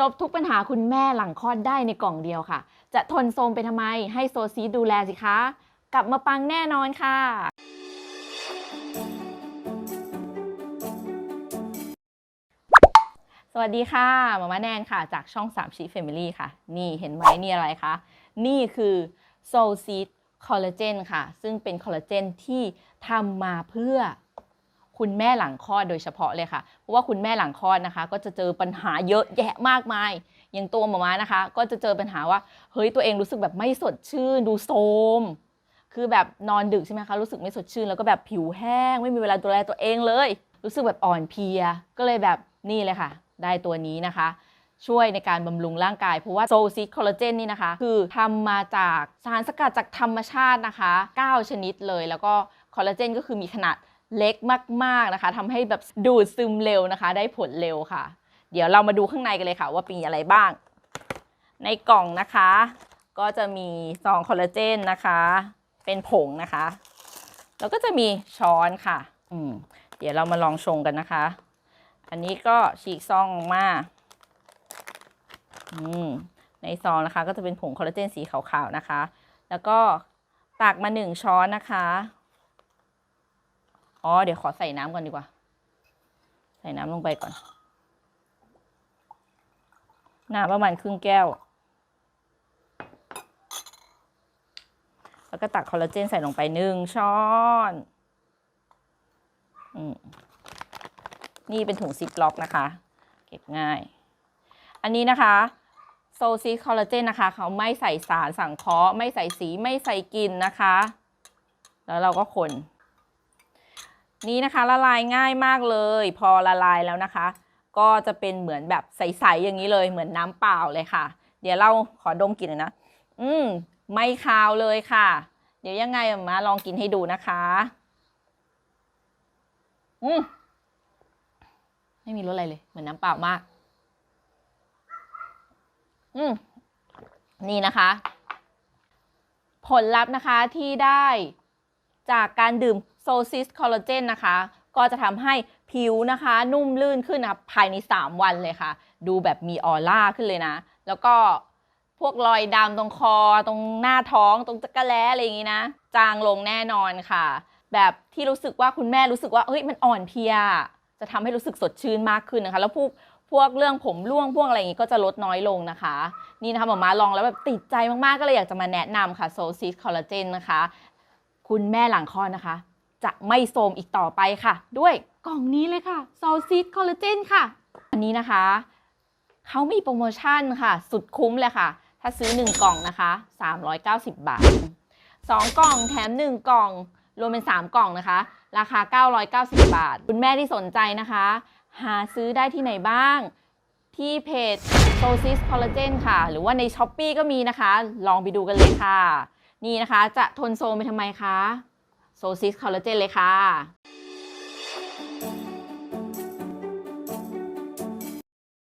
จบทุกปัญหาคุณแม่หลังคลอดได้ในกล่องเดียวค่ะ จะทนโทมไปทำไม ให้โซซีดูแลสิคะ กลับมาปังแน่นอนค่ะ สวัสดีค่ะหมามาแนนค่ะ จากช่อง3ชี Family ค่ะ นี่เห็นไหมนี่อะไรคะ นี่คือ Soul Seed Collagen ค่ะ ซึ่งเป็นคอลลาเจนที่ทำมาเพื่อ คุณแม่หลังคลอดโดยเฉพาะเลยค่ะ เพราะว่าคุณแม่หลังคลอดนะคะ ก็จะเจอปัญหาเยอะแยะมากมาย อย่างตัวหมามานะคะ ก็จะเจอปัญหาว่า เฮ้ยตัวเองรู้สึกแบบไม่สดชื่น ดูโทรมคือแบบนอนดึกใช่ไหมคะ รู้สึกไม่สดชื่น แล้วก็แบบผิวแห้ง ไม่มีเวลาดูแลตัวเองเลย รู้สึกแบบอ่อนเพลีย ก็เลยแบบนี่เลยค่ะ ได้ตัวนี้นะคะ ช่วยในการบำรุงร่างกาย เพราะว่าโซซิตคอลลาเจนนี่นะคะ คือทำมาจากสารสกัดจากธรรมชาตินะคะ 9 ชนิดเลย แล้วก็คอลลาเจนก็คือมีขนาด เล็กมากๆนะคะทำให้แบบดูดซึมเร็วนะคะ ได้ผลเร็วค่ะ เดี๋ยวเรามาดูข้างในกันเลยค่ะ ว่ามีอะไรบ้าง ในกล่องนะคะ ก็จะมีซองคอลลาเจนนะคะ เป็นผงนะคะ แล้วก็จะมีช้อนค่ะอืมเดี๋ยวเรามาลองชงกันนะคะ อันนี้ก็ฉีกซองออกมาอืมในซองนะคะ ก็จะเป็นผงคอลลาเจนสีขาวๆนะคะ แล้วก็ตักมาหนึ่งช้อนนะคะ อ๋อ เดี๋ยวขอใส่น้ำก่อนดีกว่า ใส่น้ำลงไปก่อน น้ำประมาณครึ่งแก้ว แล้วก็ตักคอลลาเจนใส่ลงไปหนึ่งช้อนอนี่เป็นถุงซิปล็อกนะคะ เก็บง่าย อันนี้นะคะโซซีคอลลาเจนนะคะ เขาไม่ใส่สารสังเคราะห์ไม่ใส่สีไม่ใส่กลิ่นนะคะ แล้วเราก็คน นี่นะคะละลายง่ายมากเลย พอละลายแล้วนะคะ ก็จะเป็นเหมือนแบบใสๆอย่างนี้เลยเหมือนน้ำเปล่าเลยค่ะ เดี๋ยวเราขอดมกลิ่นหน่อยนะ อืมไม่คาวเลยค่ะ เดี๋ยวยังไงมาลองกินให้ดูนะคะ อืมไม่มีรสอะไรเลย เหมือนน้ำเปล่ามาก อืมนี่นะคะ ผลลัพธ์นะคะที่ได้จากการดื่ม โซซิสคอลลาเจนนะคะ ก็จะทำให้ผิวนะคะ นุ่มลื่นขึ้นนะภายใน 3 วันเลยค่ะ ดูแบบมีออร่าขึ้นเลยนะ แล้วก็พวกรอยดำตรงคอ ตรงหน้าท้อง ตรงจักระแล้อะไรอย่างนี้นะ จางลงแน่นอนค่ะ แบบที่รู้สึกว่าคุณแม่รู้สึกว่าเฮ้ยมันอ่อนเพลีย จะทำให้รู้สึกสดชื่นมากขึ้นนะคะ แล้วพวกพวกเรื่องผมร่วงพวกอะไรอย่างนี้ก็จะลดน้อยลงนะคะ นี่นะคะหมอมาลองแล้วแบบติดใจมากๆก็เลยอยากจะมาแนะนำค่ะโซซิสคอลลาเจนนะคะ คุณแม่หลังคลอดนะคะ จะไม่โทรมอีกต่อไปค่ะ ด้วยกล่องนี้เลยค่ะโซซิสคอลลาเจนค่ะ อันนี้นะคะ เขามีโปรโมชั่นค่ะ สุดคุ้มเลยค่ะ ถ้าซื้อ 1 กล่องนะคะ 390 บาท 2 กล่องแถม 1 กล่อง รวมเป็น 3 กล่องนะคะ ราคา 990 บาท คุณแม่ที่สนใจนะคะ หาซื้อได้ที่ไหนบ้าง ที่เพจ s o s i s Collagen ค่ะ หรือว่าใน s h อ p e e ก็มีนะคะ ลองไปดูกันเลยค่ะ นี่นะคะ จะทนโซมไปทำไมคะ โซซิสคอลลาเจนเลยค่ะ